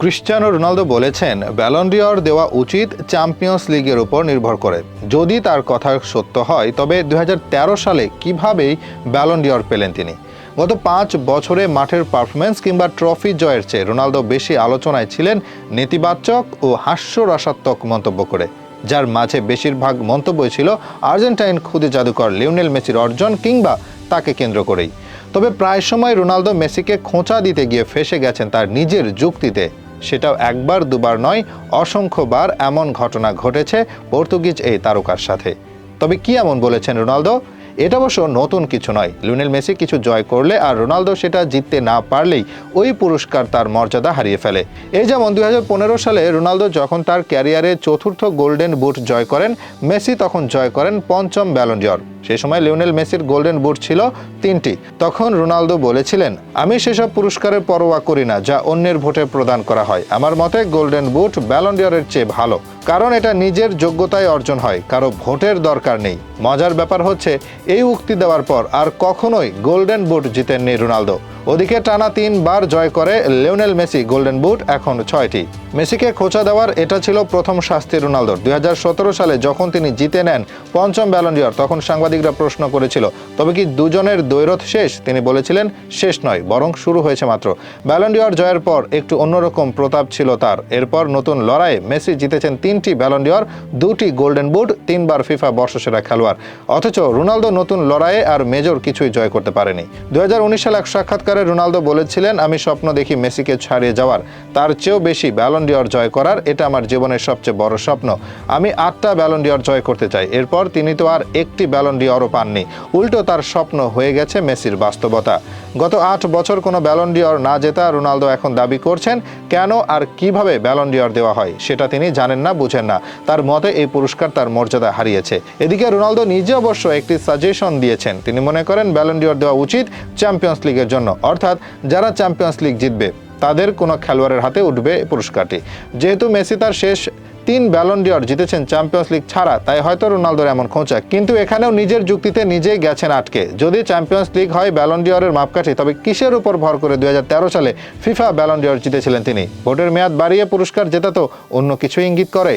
Cristiano Ronaldo বলেছেন Ballon d'Or দেওয়া উচিত চ্যাম্পিয়ন্স লিগের উপর নির্ভর করে। যদি তার কথা সত্য হয়, তবে দু হাজার তেরো সালে কিভাবেই ব্যালন্ডিয়র পেলেন তিনি? গত পাঁচ বছরে মাঠের পারফরমেন্স কিংবা ট্রফি জয়ের চেয়ে রোনালদো বেশি আলোচনায় ছিলেন নেতিবাচক ও হাস্যরসাত্মক মন্তব্য করে। যার মাঝে বেশিরভাগ মন্তব্যই ছিল আর্জেন্টাইন খুদে জাদুকর লিওনেল মেসির অর্জন কিংবা তাকে কেন্দ্র করেই। তবে প্রায় সময় রোনালদো মেসিকে খোঁচা দিতে গিয়ে ফেসে গেছেন তার নিজের যুক্তিতে। সেটাও একবার দুবার নয়, অসংখ্যবার এমন ঘটনা ঘটেছে পর্তুগিজ এই তারকার সাথে। তবে কি এমন বলেছেন রোনালদো? এটা অবশ্য নতুন কিছু নয়। লিওনেল মেসি কিছু জয় করলে আর রোনালদো সেটা জিততে না পারলেই ওই পুরস্কার তার মর্যাদা হারিয়ে ফেলে। এই যেমন দুই হাজার পনেরো সালে রোনালদো যখন তার ক্যারিয়ারে চতুর্থ গোল্ডেন বুট জয় করেন, মেসি তখন জয় করেন পঞ্চম ব্যালন্ডিয়র সেই সময় লিওনেল মেসির গোল্ডেন বুট ছিল তিনটি। তখন রোনালদো বলেছিলেন, আমি সেসব পুরস্কারের পরোয়া করি না যা অন্যের ভোটে প্রদান করা হয়। আমার মতে গোল্ডেন বুট ব্যালন্ডিয়রের চেয়ে ভালো। কারণ এটা নিজের যোগ্যতায় অর্জন হয়, কারও ভোটের দরকার নেই। মজার ব্যাপার হচ্ছে, এই উক্তি দেওয়ার পর আর কখনোই গোল্ডেন বুট জিতেননি রোনালদো। ওদিকে টানা তিনবার জয় করে লিওনেল মেসি গোল্ডেন বুট, এখন ছয়টি। মেসিকে খোঁচা দেওয়ার এটা ছিল প্রথম শাস্তি রোনালদোর। দু হাজার সতেরো সালে যখন তিনি জিতে নেন পঞ্চম ব্যালন্ডিয়র তখন সাংবাদিকরা প্রশ্ন করেছিল, তবে কি দুজনের দৈরথ শেষ? তিনি বলেছিলেন, শেষ নয়, বরং শুরু হয়েছে মাত্র। ব্যালন্ডিয়র জয়ের পর একটু অন্যরকম প্রতাপ ছিল তার। এরপর নতুন লড়াইয়ে মেসি জিতেছেন তিনটি ব্যালন্ডিয়র দুটি গোল্ডেন বুট, তিনবার ফিফা বর্ষসেরা খেলোয়াড়। অথচ রোনালদো নতুন লড়াইয়ে আর মেজর কিছুই জয় করতে পারেনি। দুই হাজার উনিশ সালে এক সাক্ষাৎকারে রোনালদো বলেছিলেন, আমি স্বপ্ন দেখি মেসিকে ছাড়িয়ে যাওয়ার। তার চেয়েও বেশি ব্যালন্ডিয়র জয় করার, এটা আমার জীবনের সবচেয়ে বড় স্বপ্ন। আমি আটটা ব্যালন্ডিয়র জয় করতে চাই। এরপর তিনি তো আর একটি ব্যালন্ডিয়রও পাননি। উল্টো তার স্বপ্ন হয়ে গেছে মেসির বাস্তবতা। গত আট বছর কোনো ব্যালন্ডিয়র না জেতা রোনালদো এখন দাবি করছেন, কেন আর কীভাবে ব্যালন্ডিয়র দেওয়া হয়, সেটা তিনি জানেন না, বুঝেন না। তার মতে, এই পুরস্কার তার মর্যাদা হারিয়েছে। এদিকে রোনালদো নিজে অবশ্য একটি সাজেশন দিয়েছেন। তিনি মনে করেন ব্যালন্ডিয়র দেওয়া উচিত চ্যাম্পিয়ন্স লিগের জন্য। অর্থাৎ যারা চ্যাম্পিয়ন্স লিগ জিতবে, তাদের কোনো খেলোয়াড়ের হাতে উঠবে পুরস্কারটি। যেহেতু মেসি তার শেষ তিন ব্যালন্ডিয়র জিতেছেন চ্যাম্পিয়ন্স লিগ ছাড়া, তাই হয়তো রোনালদোর এমন খোঁচা। কিন্তু এখানেও নিজের যুক্তিতে নিজেই গেছেন আটকে। যদি চ্যাম্পিয়ন্স লিগ হয় ব্যালন্ডিয়রের মাপকাঠি, তবে কিসের উপর ভর করে দুই হাজার তেরো সালে ফিফা ব্যালন্ডিয়র জিতেছিলেন তিনি? ভোটের মেয়াদ বাড়িয়ে পুরস্কার জেতা তো অন্য কিছু ইঙ্গিত করে।